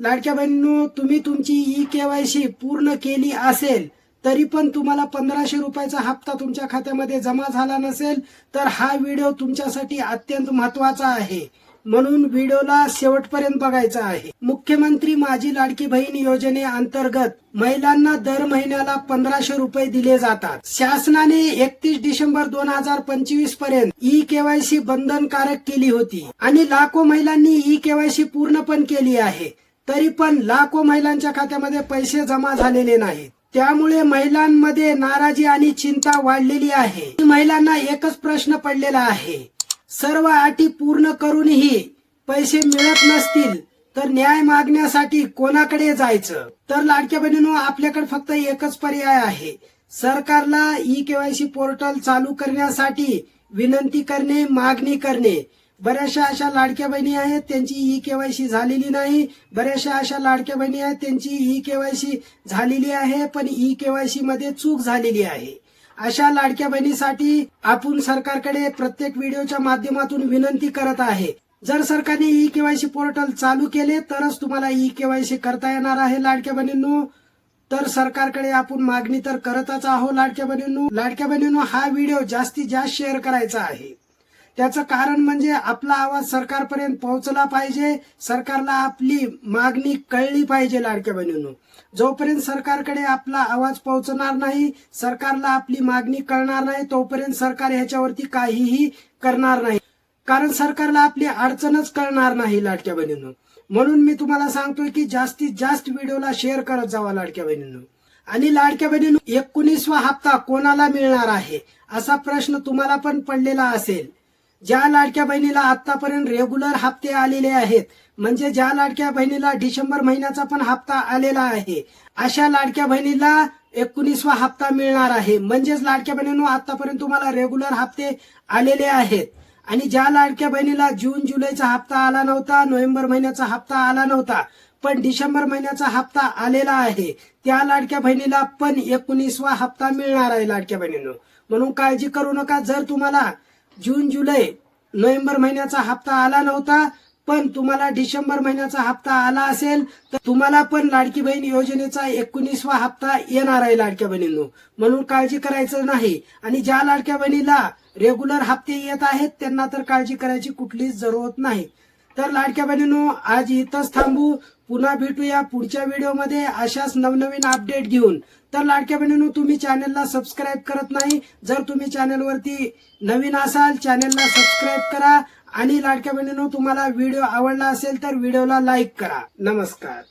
लाडक्या बहिणींनो तुम्ही तुमची ई केवायसी पूर्ण केली असेल तरी पण तुम्हाला पंधराशे रुपयाचा हप्ता तुमच्या खात्यामध्ये जमा झाला नसेल तर हा व्हिडिओ तुमच्यासाठी अत्यंत महत्त्वाचा आहे. म्हणून व्हिडिओला शेवटपर्यंत बघायचा आहे. मुख्यमंत्री माझी लाडकी बहीण योजने अंतर्गत महिलांना दर महिन्याला पंधराशे रुपये दिले जातात. शासनाने एकतीस डिसेंबर दोन हजार पंचवीसपर्यंत ई केवायसी बंधनकारक केली होती आणि लाखो महिलांनी ई केवायसी पूर्ण पण केली आहे. तरी पण लाखो महिलांच्या खात्यामध्ये पैसे जमा झालेले नाहीत. त्यामुळे महिलांमध्ये नाराजी आणि चिंता वाढलेली आहे. महिलांना एकच प्रश्न पडलेला आहे. सर्व अटी पूर्ण करूनही पैसे मिळत नसतील तर न्याय मागण्यासाठी कोणाकडे जायचं? तर लाडक्या बहिणीनो आपल्याकडे फक्त एकच पर्याय आहे. सरकारला ई केवायसी पोर्टल चालू करण्यासाठी विनंती करणे मागणी करणे. बऱ्याचशा अशा लाडक्या बहिणी आहेत त्यांची ई केवायसी झालेली नाही. बऱ्याचशा अशा लाडक्या बहिणी आहेत त्यांची ई केवायसी झालेली आहे पण ई केवायसी मध्ये चूक झालेली आहे. अशा लाडक्या बहिणीसाठी आपण सरकारकडे प्रत्येक व्हिडिओच्या माध्यमातून विनंती करत आहे. जर सरकारने ई केवायसी पोर्टल चालू केले तरच तुम्हाला ई केवायसी करता येणार आहे लाडक्या बहिणींनो. तर सरकारकडे आपण मागणी तर करतच आहोत लाडक्या बहिणींनो. लाडक्या बहिणींनो हा व्हिडिओ जास्तीत जास्त शेअर करायचा आहे. त्याचं कारण म्हणजे आपला आवाज सरकारपर्यंत पोहोचला पाहिजे. सरकारला आपली मागणी कळली पाहिजे लाडक्या बहिणींनो. जोपर्यंत सरकारकडे आपला आवाज पोहोचणार नाही सरकारला आपली मागणी कळणार नाही तोपर्यंत सरकार ह्याच्यावरती काहीही करणार नाही. कारण सरकारला आपली अडचणच कळणार नाही लाडक्या बहिणींनो. म्हणून मी तुम्हाला सांगतोय की जास्तीत जास्त व्हिडिओला शेअर करत जावा लाडक्या बहिणींनो. आणि लाडक्या बहिणींनो एकोणीसवा हप्ता कोणाला मिळणार आहे? असा प्रश्न तुम्हाला पण पडलेला असेल. ज्या लाडक्या बहिणीला आतापर्यंत रेग्युलर हप्ते आलेले आहेत म्हणजे ज्या लाडक्या बहिणीला डिसेंबर महिन्याचा पण हप्ता आलेला आहे अशा लाडक्या बहिणीला एकोणीसवा हप्ता मिळणार आहे. म्हणजेच लाडक्या बहिणींनो आतापर्यंत तुम्हाला रेग्युलर हप्ते आलेले आहेत. आणि ज्या लाडक्या बहिणीला जून जुलैचा हप्ता आला नव्हता नोव्हेंबर महिन्याचा हप्ता आला नव्हता पण डिसेंबर महिन्याचा हप्ता आलेला आहे त्या लाडक्या बहिणीला पण एकोणीसवा हप्ता मिळणार आहे लाडक्या बहिणींनो. म्हणून काळजी करू नका. जर तुम्हाला जून जुलै नोव्हेंबर महिन्याचा हप्ता आला नव्हता पण तुम्हाला डिसेंबर महिन्याचा हप्ता आला असेल तर तुम्हाला पण लाडकी बहीण योजनेचा एकोणीसवा हप्ता येणार आहे लाडक्या बहिणींनो. म्हणून काळजी करायचं नाही. आणि ज्या लाडक्या बहिणीला रेग्युलर हप्ते येत आहेत त्यांना तर काळजी करायची कुठलीच जरूरत नाही. तर लाडक्या बहिणीनो आज इथंच थांबू. पुन्हा भेटूया पुढच्या व्हिडिओमध्ये. अशाच नवनवीन अपडेट घेऊन. तर लाडक्या बहिणीनो तुम्ही चॅनलला सबस्क्राईब करत नाही जर तुम्ही चॅनलवरती नवीन असाल चॅनलला सबस्क्राईब करा. आणि लाडक्या बहिणीनो तुम्हाला व्हिडिओ आवडला असेल तर व्हिडिओला लाईक करा. नमस्कार.